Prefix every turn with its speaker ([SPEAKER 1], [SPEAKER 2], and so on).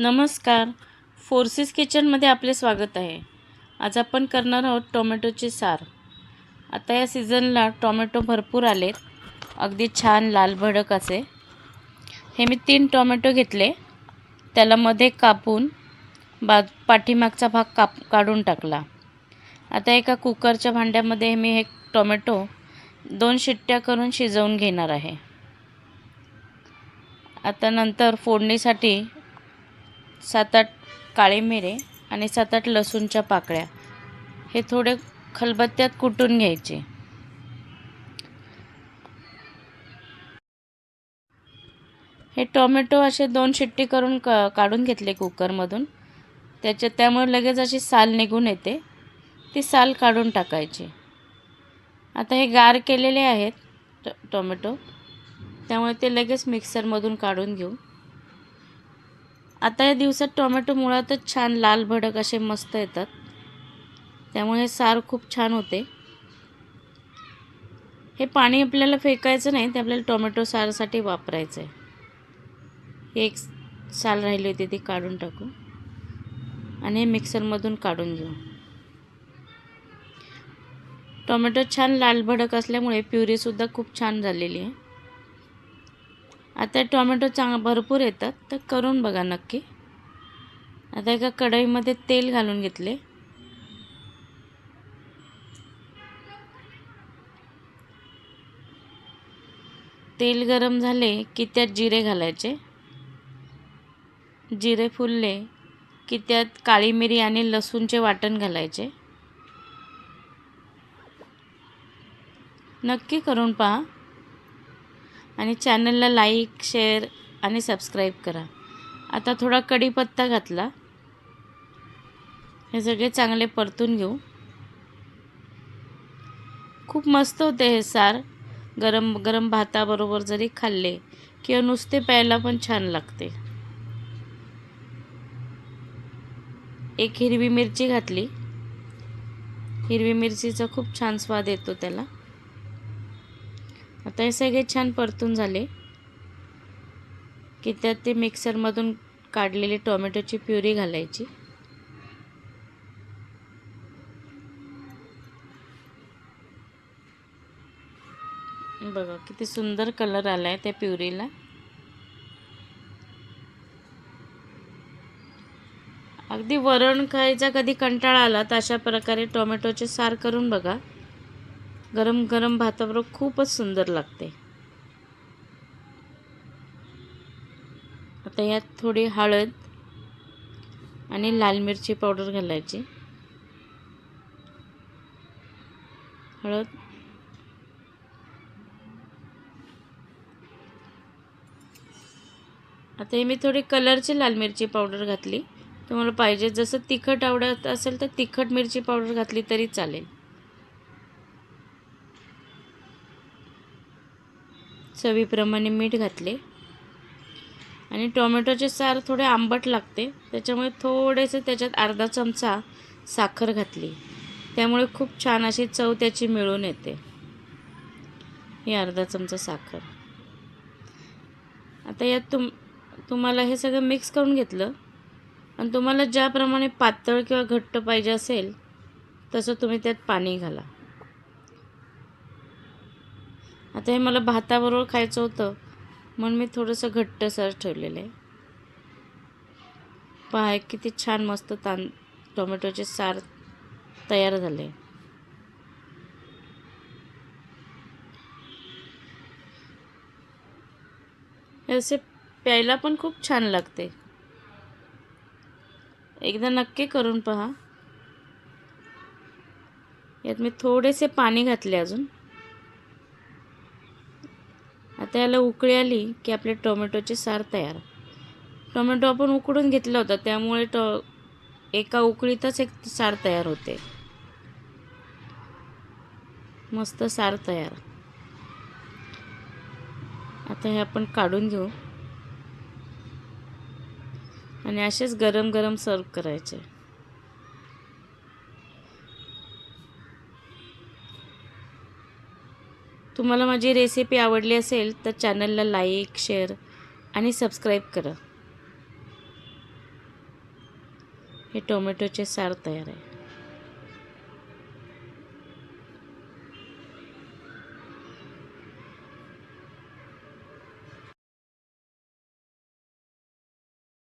[SPEAKER 1] नमस्कार. फोर्सेस किचनमध्ये आपले स्वागत आहे. आज आपण करणार आहोत टोमॅटोचे सार. आता या सीझनला टोमॅटो भरपूर आलेत. अगदी छान लाल भडक असे. हे मी तीन टोमॅटो घेतले. त्याला मध्ये कापून बा पाठीमागचा भाग काप काढून टाकला. आता एका कुकरच्या भांड्यामध्ये मी हे टोमॅटो दोन शिट्ट्या करून शिजवून घेणार आहे. आता नंतर फोडणीसाठी सात आठ काळे मिरे आणि सात आठ लसूणच्या पाकळ्या. हे थोडे खलबत्त्यात कुटून घ्यायचे. हे टोमॅटो असे दोन शिट्टी करून क काढून घेतले कुकरमधून. त्याच्या त्यामुळे लगेच अशी साल निघून येते. ती साल काढून टाकायची. आता हे गार केलेले आहेत ट टोमॅटो. त्यामुळे ते लगेच मिक्सरमधून काढून घेऊ. आता या दिवसात टोमॅटो मुळातच छान लाल भडक असे मस्त येतात. त्यामुळे हे सार खूप छान होते. हे पाणी आपल्याला फेकायचं नाही ते आपल्याला टोमॅटो सारसाठी वापरायचं आहे एक साल राहिली होती ती काढून टाकू. आणि हे मिक्सरमधून काढून घेऊ. टोमॅटो छान लाल भडक असल्यामुळे प्युरीसुद्धा खूप छान झालेली आहे. आता टोमॅटो चांग भरपूर येतात. तर करून बघा नक्की. आता एका कढईमध्ये तेल घालून घेतले. तेल गरम झाले की त्यात जिरे घालायचे. जिरे फुलले की त्यात काळी मिरी आणि लसूणचे वाटण घालायचे. नक्की करून पहा. आणि चॅनलला लाईक शेअर आणि सबस्क्राईब करा. आता थोडा कढीपत्ता घातला. हे सगळे चांगले परतून घेऊ. खूप मस्त होते हे सार. गरम गरम भाताबरोबर जरी खाल्ले किंवा नुसते प्यायला पण छान लागते. एक हिरवी मिरची घातली. हिरवी मिरचीचा खूप छान स्वाद येतो त्याला. आता हे सगळे छान परतून झाले. की त्यात ते मिक्सरमधून काढलेली टोमॅटोची प्युरी घालायची. बघा किती सुंदर कलर आला आहे त्या प्युरीला. अगदी वरण खायचा कधी कंटाळा आला तर अशा प्रकारे टोमॅटोचे सार करून बघा. गरम गरम भाताबरोबर खूपच सुंदर लागते. आता यात थोडी हळद आणि लाल मिरची पावडर घालायची. हळद. आता हे मी थोडी कलरची लाल मिरची पावडर घातली. तुम्हाला पाहिजे जसं तिखट आवडत असेल तर तिखट मिरची पावडर घातली तरी चालेल. चवीप्रमाणे मीठ घातले. आणि टोमॅटोचे सार थोडे आंबट लागते. त्याच्यामुळे थोडेसे त्याच्यात अर्धा चमचा साखर घातली. त्यामुळे खूप छान अशी चव त्याची मिळून येते. ही अर्धा चमचा साखर. आता यात तुम तुम्हाला हे सगळं मिक्स करून घेतलं. आणि तुम्हाला ज्याप्रमाणे पातळ किंवा घट्ट पाहिजे असेल तसं तुम्ही त्यात पाणी घाला. आता हे मला भाताबरोबर खायचं होतं. म्हणून मी थोडंसं घट्टसर ठेवलेलं आहे. पहा किती छान मस्त तां टोमॅटोचे सार तयार झाले. असे प्यायला पण खूप छान लागते. एकदा नक्की करून पहा. यात मी थोडेसे पाणी घातले अजून. आता याला उकळी आली की आपले टोमॅटोचे सार तयार. टोमॅटो आपण उकडून घेतला होता त्यामुळे टो एका उकळीतच एक सार तयार होते. मस्त सार तयार. आता हे आपण काढून घेऊ. आणि असेच गरम गरम सर्व करायचे. तुम्हाला माझी रेसिपी आवडली असेल तर चॅनलला लाईक शेअर आणि सबस्क्राईब करा. हे टोमॅटोचे सार तयार आहे.